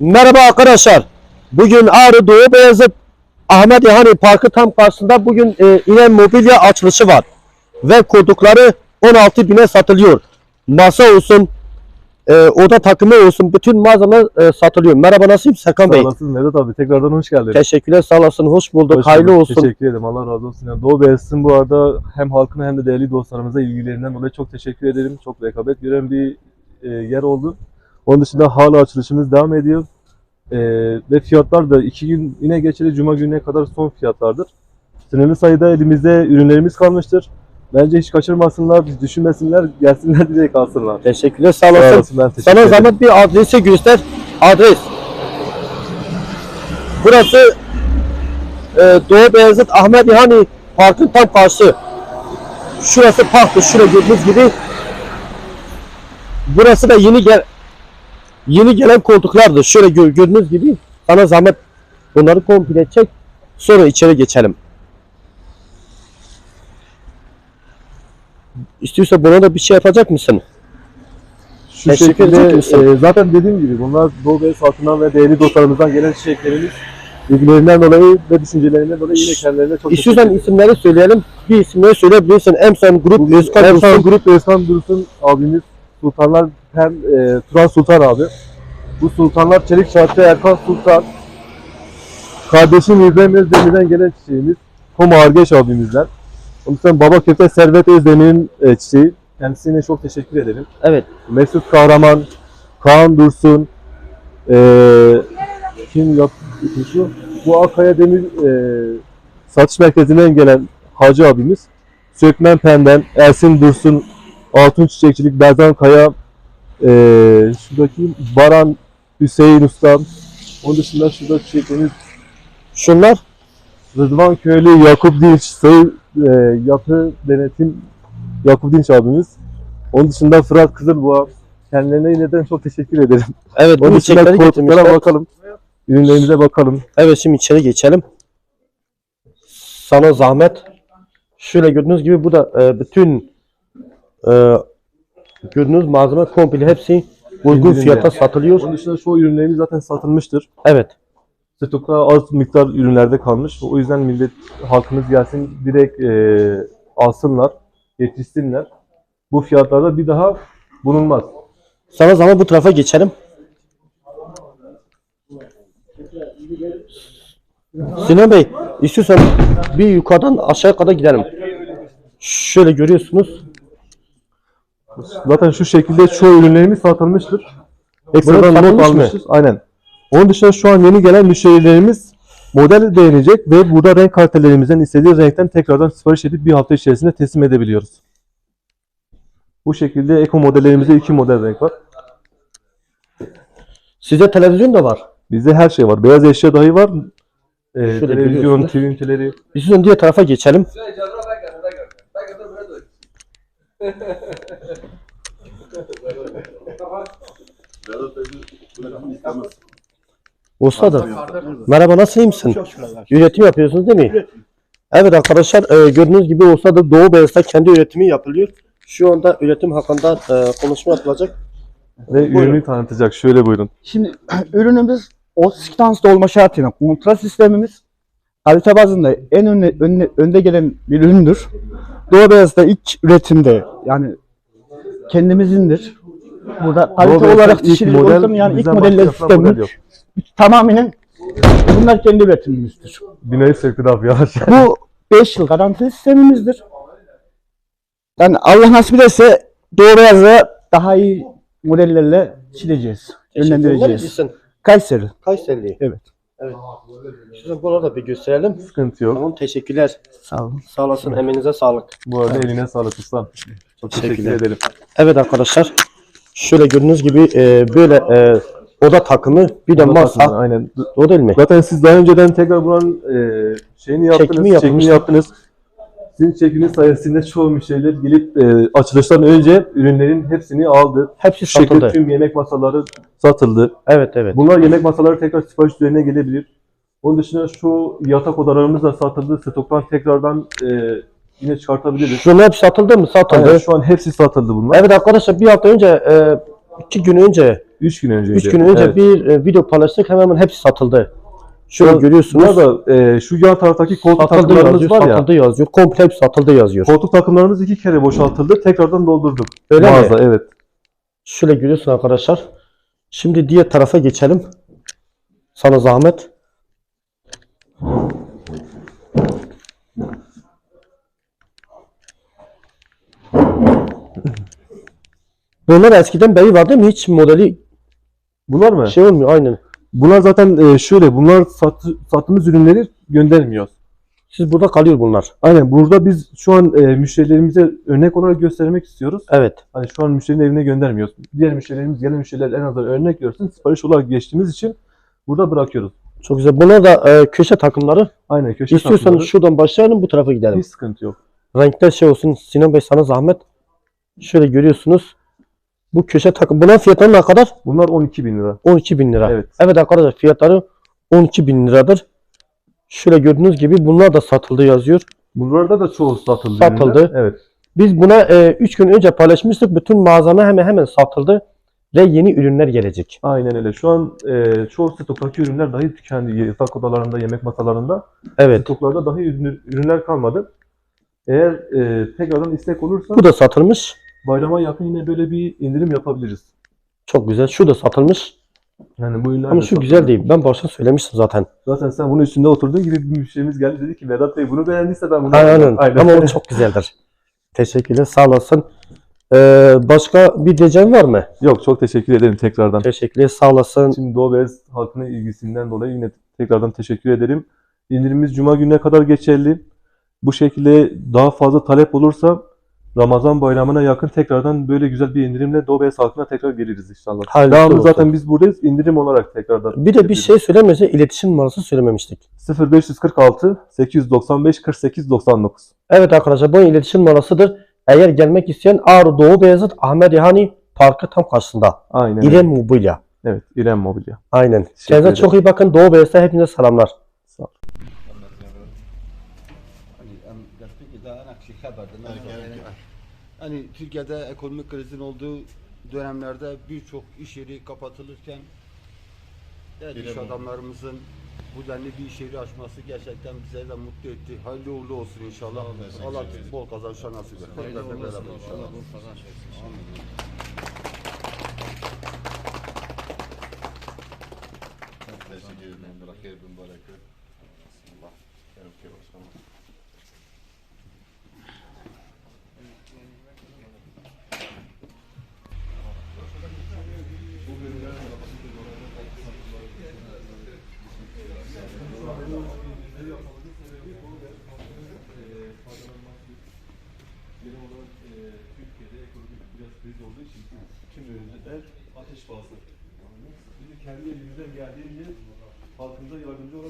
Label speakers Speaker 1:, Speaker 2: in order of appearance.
Speaker 1: Merhaba arkadaşlar. Bugün Ağrı Doğu Beyazıt Ahmet İhani Parkı tam karşısında bugün e, İnan Mobilya açılışı var. Ve kurdukları 16 bine satılıyor. Masa olsun, e, oda takımı olsun bütün malzemeler e, satılıyor. Merhaba nasılsın Serkan Bey?
Speaker 2: Sağ olasın Vedat abi. Tekrardan hoş geldin.
Speaker 1: Teşekkürler sağ olasın. Hoş bulduk.
Speaker 2: Hoş
Speaker 1: Hayırlı
Speaker 2: bulduk.
Speaker 1: olsun.
Speaker 2: Teşekkür ederim. Allah razı olsun. Yani Doğu Beyazıt'ın bu arada hem halkına hem de değerli dostlarımıza ilgilerinden dolayı çok teşekkür ederim. Çok rekabet gören bir e, yer oldu. Onun dışında hala açılışımız devam ediyor. E, ve fiyatlar da iki gün yine geçeli Cuma gününe kadar son fiyatlardır. Sınırlı sayıda elimizde ürünlerimiz kalmıştır. Bence hiç kaçırmasınlar, hiç düşünmesinler, gelsinler direkt alsınlar.
Speaker 1: Teşekkürler sağ
Speaker 2: Sağ
Speaker 1: olasın.
Speaker 2: olasın, ben teşekkür
Speaker 1: Sana
Speaker 2: ederim.
Speaker 1: zahmet bir adresi göster. Adres. Burası e, Doğu Beyazıt Ahmet İhani Park'ın tam karşı. Şurası parktır. Şurada gördüğünüz gibi. Burası da yeni gel yeni gelen koltuklardır. Şöyle gör, gördüğünüz gibi. Sana zahmet bunları komple çek. Sonra içeri geçelim. İstiyorsa buna da bir şey yapacak mısın?
Speaker 2: Şu
Speaker 1: Teşekkür
Speaker 2: şekilde e, zaten dediğim gibi bunlar Doğu Beyaz halkından ve değerli dostlarımızdan gelen çiçeklerimiz bilgilerinden dolayı ve düşüncelerinden dolayı yine kendilerine çok
Speaker 1: İstiyorsan isimleri söyleyelim. Bir isimleri söyleyebilirsin. Emson Grup, Özkan Dursun.
Speaker 2: Grup Özkan Dursun abimiz Sultanlar hem e, Turan Sultan abi. Bu Sultanlar Çelik Şartı Erkan Sultan. Kardeşim İbrahim Özdemir'den gelen çiçeğimiz. Tom Argeç abimizden. Onun için Baba Köfte Servet Özdemir'in e, çiçeği. Kendisine çok teşekkür ederim.
Speaker 1: Evet.
Speaker 2: Mesut Kahraman, Kaan Dursun, eee kim yaptı şu? Bu Akaya Demir eee satış merkezinden gelen Hacı abimiz, Sökmen Penden, Ersin Dursun, Altın Çiçekçilik, Berzan Kaya, eee şuradaki Baran Hüseyin Usta, onun dışında şurada çiçeklerimiz
Speaker 1: Şunlar
Speaker 2: Rıdvan Köylü, Yakup Dinç, Sayı eee Yapı Denetim Yakup Dinç abimiz. Onun dışında Fırat Kızılboğa. Kendilerine yineden çok teşekkür ederim.
Speaker 1: evet bu
Speaker 2: Onun dışında
Speaker 1: çiçekleri
Speaker 2: koltuklara
Speaker 1: getirmişler.
Speaker 2: bakalım. Ürünlerimize bakalım.
Speaker 1: Evet şimdi içeri geçelim. Sana zahmet. Şöyle gördüğünüz gibi bu da e, bütün e, gördüğünüz malzeme komple hepsi uygun
Speaker 2: İndirimde.
Speaker 1: fiyata satılıyor.
Speaker 2: Onun dışında şu ürünlerimiz zaten satılmıştır.
Speaker 1: Evet.
Speaker 2: Stokta az miktar ürünlerde kalmış. O yüzden millet halkımız gelsin direkt eee, alsınlar, yetişsinler. Bu fiyatlarda bir daha bulunmaz.
Speaker 1: Sana zahmet bu tarafa geçelim. Sinan Bey, istiyorsan bir yukarıdan aşağı kadar gidelim. Şöyle görüyorsunuz.
Speaker 2: Zaten şu şekilde çoğu ürünlerimiz satılmıştır. Ekstradan not almıştır. Aynen. Onun dışında şu an yeni gelen müşterilerimiz model beğenecek ve burada renk kartelerimizden istediği renkten tekrardan sipariş edip bir hafta içerisinde teslim edebiliyoruz. Bu şekilde eko modellerimizde iki model renk var.
Speaker 1: Size televizyon da var.
Speaker 2: Bizde her şey var. Beyaz eşya dahi var. Ee,
Speaker 1: Şöyle
Speaker 2: televizyon,
Speaker 1: görüyorsunuz.
Speaker 2: TV üniteleri.
Speaker 1: İstiyorsan diğer tarafa geçelim. Usta Merhaba nasıl iyi misin? Üretim yapıyorsunuz değil mi? Evet arkadaşlar e, gördüğünüz gibi olsa da Doğu Beyaz'da kendi üretimi yapılıyor. Şu anda üretim hakkında e, konuşma yapılacak.
Speaker 2: Ve ürünü tanıtacak. Şöyle buyurun.
Speaker 3: Şimdi ürünümüz o stanslı olma şartıyla kontrast sistemimiz kalite bazında en önde, önde, önde gelen bir üründür. Doğu Beyaz'da ilk üretimde yani kendimizindir. Burada kalite olarak
Speaker 2: ilk
Speaker 3: dişili
Speaker 2: model,
Speaker 3: yani ilk modeller sistemimiz tamamının bunlar kendi üretimimizdir.
Speaker 2: Binayı söktü de yavaş.
Speaker 3: Bu 5 yıl garanti sistemimizdir. Yani Allah nasip ederse Doğu Beyaz'da daha iyi modellerle çileceğiz, yönlendireceğiz. Kayseri.
Speaker 1: Kayseri.
Speaker 3: Evet.
Speaker 1: Evet. Şimdi burada da bir gösterelim.
Speaker 2: Sıkıntı yok.
Speaker 1: Tamam teşekkürler.
Speaker 3: Sağ olun.
Speaker 1: Sağ olasın. Emeğinize sağlık.
Speaker 2: Bu arada eline sağlık ustam. Çok teşekkür
Speaker 1: Teşekkürler.
Speaker 2: ederim.
Speaker 1: Evet arkadaşlar. Şöyle gördüğünüz gibi e, böyle e, oda takımı bir de masa.
Speaker 2: Aynen.
Speaker 1: O değil mi?
Speaker 2: Zaten siz daha önceden tekrar buranın e, şeyini yaptınız,
Speaker 1: Çekimi
Speaker 2: çekimi, yaptınız. Sizin çekiminiz sayesinde çoğu müşteriler gelip e, açılıştan önce ürünlerin hepsini aldı.
Speaker 1: Hepsi
Speaker 2: Şu şekilde
Speaker 1: satıldı.
Speaker 2: tüm yemek masaları satıldı.
Speaker 1: Evet evet.
Speaker 2: Bunlar yemek masaları tekrar sipariş üzerine gelebilir. Onun dışında şu yatak odalarımız da satıldı. Stoktan tekrardan e, yine çıkartabiliriz.
Speaker 1: Şunlar hep satıldı mı? Satıldı.
Speaker 2: Aynen, şu an hepsi satıldı bunlar.
Speaker 1: Evet arkadaşlar bir hafta önce e, iki gün önce
Speaker 2: 3 gün önceydi.
Speaker 1: 3 gün önce bir e, video paylaştık hemen hemen hepsi satıldı. Şöyle
Speaker 2: Buna-
Speaker 1: görüyorsunuz.
Speaker 2: Da e, şu yan taraftaki koltuk
Speaker 1: satıldı
Speaker 2: takımlarımız
Speaker 1: yazıyor,
Speaker 2: var ya.
Speaker 1: satıldı yazıyor. Komple hepsi satıldı yazıyor.
Speaker 2: Koltuk takımlarımız iki kere boşaltıldı. Tekrardan doldurduk.
Speaker 1: Öyle mi?
Speaker 2: Mağaza evet.
Speaker 1: Şöyle görüyorsun arkadaşlar. Şimdi diğer tarafa geçelim. Sana zahmet. Bunlar eskiden beri var değil mi? Hiç modeli
Speaker 2: Bunlar mı?
Speaker 1: şey olmuyor aynen.
Speaker 2: Bunlar zaten e, şöyle bunlar sat, sattığımız ürünleri göndermiyoruz.
Speaker 1: Siz burada kalıyor bunlar.
Speaker 2: Aynen burada biz şu an e, müşterilerimize örnek olarak göstermek istiyoruz.
Speaker 1: Evet.
Speaker 2: Hani şu an müşterinin evine göndermiyoruz. Diğer müşterilerimiz, gelen müşteriler en azından örnek görsün. Sipariş olarak geçtiğimiz için burada bırakıyoruz.
Speaker 1: Çok güzel. Bunlar da e, köşe takımları.
Speaker 2: Aynen köşe
Speaker 1: İstiyorsanız
Speaker 2: takımları.
Speaker 1: şuradan başlayalım bu tarafa gidelim.
Speaker 2: hiç sıkıntı yok.
Speaker 1: Renkler şey olsun. Sinan Bey sana zahmet. Şöyle görüyorsunuz. Bu köşe takım. Bunun fiyatları ne kadar?
Speaker 2: Bunlar 12 bin lira.
Speaker 1: 12 bin lira.
Speaker 2: Evet.
Speaker 1: Evet arkadaşlar fiyatları 12 bin liradır. Şöyle gördüğünüz gibi bunlar da satıldı yazıyor.
Speaker 2: Bunlarda da çoğu satıldı.
Speaker 1: Satıldı.
Speaker 2: ürünler. Evet.
Speaker 1: Biz buna 3 gün önce paylaşmıştık. Bütün malzeme hemen hemen satıldı. Ve yeni ürünler gelecek.
Speaker 2: Aynen öyle. Şu an e, çoğu stoktaki ürünler dahi tükendi. Yatak odalarında, yemek masalarında.
Speaker 1: Evet.
Speaker 2: Stoklarda dahi ürün- ürünler kalmadı. Eğer e, tekrardan istek olursa
Speaker 1: Bu da satılmış.
Speaker 2: Bayrama yakın yine böyle bir indirim yapabiliriz.
Speaker 1: Çok güzel. Şu da satılmış.
Speaker 2: Yani bu ürünler
Speaker 1: Ama
Speaker 2: de
Speaker 1: şu
Speaker 2: satılıyor.
Speaker 1: güzel değil. Ben başta söylemiştim zaten.
Speaker 2: Zaten sen bunun üstünde oturduğun gibi bir müşterimiz geldi dedi ki Vedat Bey bunu beğendiyse ben bunu
Speaker 1: Aynen.
Speaker 2: Aynen.
Speaker 1: Ama o çok güzeldir. Teşekkürler. Sağ olasın. Ee, başka bir diyeceğin var mı?
Speaker 2: Yok çok teşekkür ederim tekrardan.
Speaker 1: Teşekkürler. Sağ olasın.
Speaker 2: Şimdi Doğu Beyaz halkının ilgisinden dolayı yine tekrardan teşekkür ederim. İndirimimiz Cuma gününe kadar geçerli. Bu şekilde daha fazla talep olursa Ramazan bayramına yakın tekrardan böyle güzel bir indirimle Doğu Beyaz halkına tekrar geliriz inşallah.
Speaker 1: Hayırlısı
Speaker 2: Devamlı
Speaker 1: olsun.
Speaker 2: zaten biz buradayız. indirim olarak tekrardan.
Speaker 1: Bir de bir şey söylemese iletişim numarası söylememiştik.
Speaker 2: 0546 895 48 99.
Speaker 1: Evet arkadaşlar bu iletişim numarasıdır. Eğer gelmek isteyen Ağrı Doğu Beyazıt Ahmet İhani Parkı tam karşısında.
Speaker 2: Aynen.
Speaker 1: İrem Mobilya.
Speaker 2: Evet, İrem Mobilya.
Speaker 1: Aynen. Kendinize
Speaker 2: ederim.
Speaker 1: çok iyi bakın. Doğu Beyazıt'a hepinize selamlar.
Speaker 2: Sağ ol.
Speaker 4: Hani Türkiye'de ekonomik krizin olduğu dönemlerde birçok iş yeri kapatılırken değerli iş adamlarımızın bu denli bir iş yeri açması gerçekten bize de mutlu etti. Hayırlı uğurlu olsun inşallah. Allah bol kazançlar nasip etsin. Hep beraber inşallah. Amin.
Speaker 5: Teşekkür ederim. Bırakır mübarek. Allah. Yarım kere
Speaker 2: Genel olarak e, Türkiye'de ekonomik biraz kriz olduğu için tüm ürünler ateş pahası. Biz kendi elimizden geldiğince halkımıza yardımcı olarak